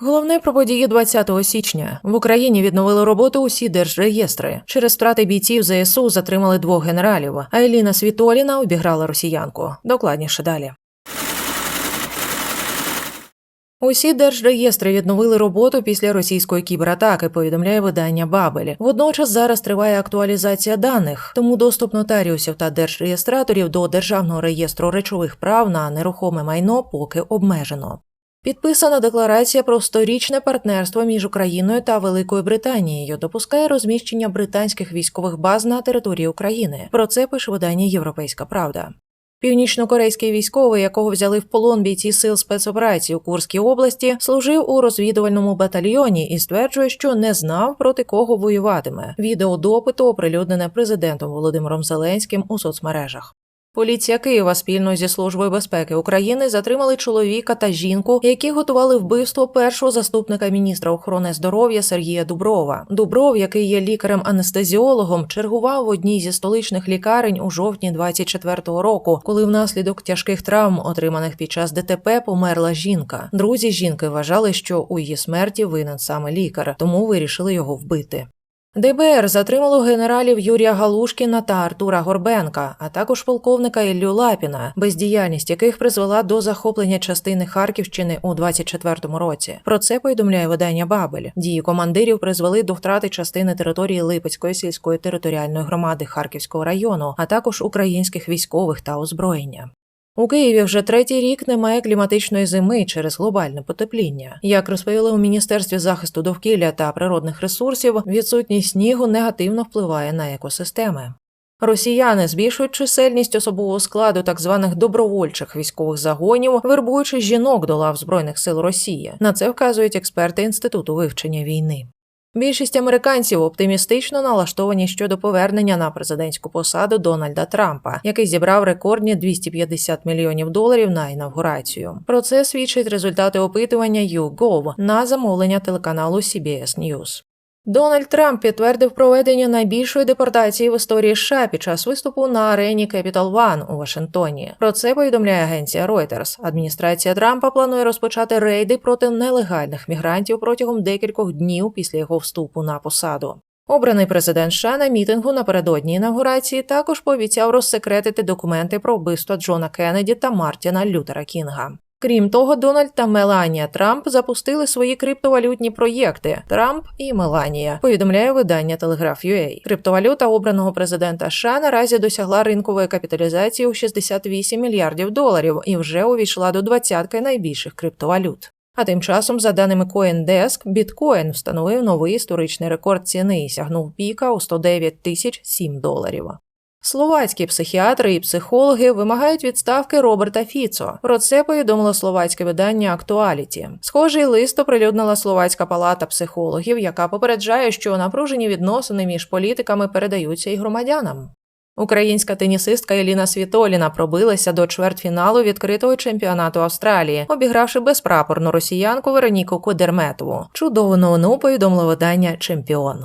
Головне про події 20 січня в Україні відновили роботу усі держреєстри. Через втрати бійців ЗСУ затримали двох генералів. А Еліна Світоліна обіграла росіянку. Докладніше далі. Усі держреєстри відновили роботу після російської кібератаки, повідомляє видання Бабель. Водночас зараз триває актуалізація даних, тому доступ нотаріусів та держреєстраторів до державного реєстру речових прав на нерухоме майно поки обмежено. Підписана декларація про сторічне партнерство між Україною та Великою Британією допускає розміщення британських військових баз на території України. Про це пише видання Європейська Правда. Північнокорейський військовий, якого взяли в полон бійці сил спецоперації у Курській області, служив у розвідувальному батальйоні і стверджує, що не знав проти кого воюватиме. Відео допиту оприлюднене президентом Володимиром Зеленським у соцмережах. Поліція Києва спільно зі службою безпеки України затримали чоловіка та жінку, які готували вбивство першого заступника міністра охорони здоров'я Сергія Дуброва. Дубров, який є лікарем-анестезіологом, чергував в одній зі столичних лікарень у жовтні 24-го року, коли внаслідок тяжких травм, отриманих під час ДТП, померла жінка. Друзі жінки вважали, що у її смерті винен саме лікар, тому вирішили його вбити. ДБР затримало генералів Юрія Галушкіна та Артура Горбенка, а також полковника Іллю Лапіна, бездіяльність яких призвела до захоплення частини Харківщини у 24-му році. Про це повідомляє видання Бабель. Дії командирів призвели до втрати частини території Липецької сільської територіальної громади Харківського району, а також українських військових та озброєння. У Києві вже третій рік немає кліматичної зими через глобальне потепління. Як розповіли у міністерстві захисту довкілля та природних ресурсів, відсутність снігу негативно впливає на екосистеми. Росіяни збільшують чисельність особового складу так званих добровольчих військових загонів, вербуючи жінок до лав збройних сил Росії. На це вказують експерти інституту вивчення війни. Більшість американців оптимістично налаштовані щодо повернення на президентську посаду Дональда Трампа, який зібрав рекордні 250 мільйонів доларів на інавгурацію. Про це свідчать результати опитування YouGov на замовлення телеканалу CBS News. Дональд Трамп підтвердив проведення найбільшої депортації в історії США під час виступу на арені Capital One у Вашингтоні. Про це повідомляє агенція Reuters. Адміністрація Трампа планує розпочати рейди проти нелегальних мігрантів протягом декількох днів після його вступу на посаду. Обраний президент США на мітингу напередодні інавгурації також пообіцяв розсекретити документи про вбивство Джона Кеннеді та Мартіна Лютера Кінга. Крім того, Дональд та Меланія Трамп запустили свої криптовалютні проєкти Трамп і Меланія. Повідомляє видання Telegraph.ua. Криптовалюта обраного президента США наразі досягла ринкової капіталізації у 68 мільярдів доларів і вже увійшла до двадцятки найбільших криптовалют. А тим часом, за даними CoinDesk, біткоін встановив новий історичний рекорд ціни і сягнув піка у 109 тисяч 7 доларів. Словацькі психіатри і психологи вимагають відставки Роберта Фіцо. Про це повідомило словацьке видання Актуаліті. Схожий лист оприлюднила словацька палата психологів, яка попереджає, що напружені відносини між політиками передаються і громадянам. Українська тенісистка Еліна Світоліна пробилася до чвертьфіналу відкритого чемпіонату Австралії, обігравши безпрапорну росіянку Вероніку Кудерметову. Чудову новину повідомило видання Чемпіон.